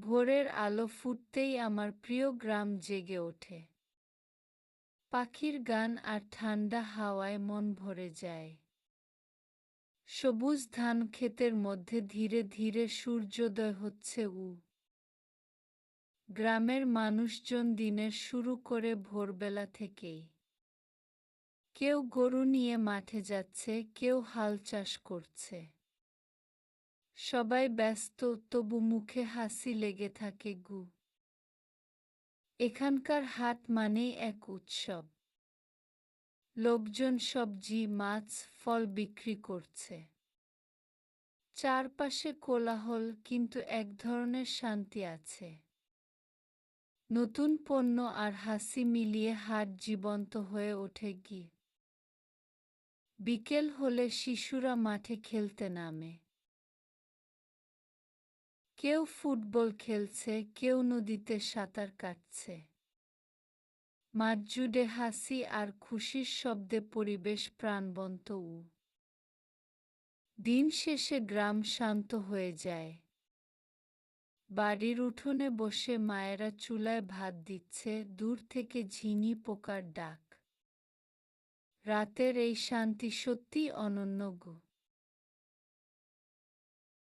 ভোরের আলো ফুটতেই আমার প্রিয় গ্রাম জেগে ওঠে। পাখির গান আর ঠান্ডা হাওয়ায় মন ভরে যায়। সবুজ ধান ক্ষেতের মধ্যে ধীরে ধীরে সূর্যোদয় হচ্ছে উ। গ্রামের মানুষজন দিনের শুরু করে ভোরবেলা থেকেই। কেউ গরু নিয়ে মাঠে যাচ্ছে, কেউ হাল চাষ করছে। সবাই ব্যস্ত, তবু মুখে হাসি লেগে থাকে গু। এখানকার হাট মানেই এক উৎসব। লোকজন সবজি মাছ, ফল বিক্রি করছে। চারপাশে কোলাহল, কিন্তু এক ধরনের শান্তি আছে। নতুন পণ্য আর হাসি মিলিয়ে হাট জীবন্ত হয়ে ওঠে গি। বিকেল হলে শিশুরা মাঠে খেলতে নামে। কেউ ফুটবল খেলছে, কেউ নদীতে সাঁতার কাটছে। মাঠ জুড়ে হাসি আর খুশির শব্দে পরিবেশ প্রাণবন্ত উ। দিন শেষে গ্রাম শান্ত হয়ে যায়। বাড়ির উঠোনে বসে মায়েরা চুলায় ভাত দিচ্ছে, দূর থেকে ঝিনি পোকার ডাক। রাতের এই শান্তি সত্যি অনন্য গো।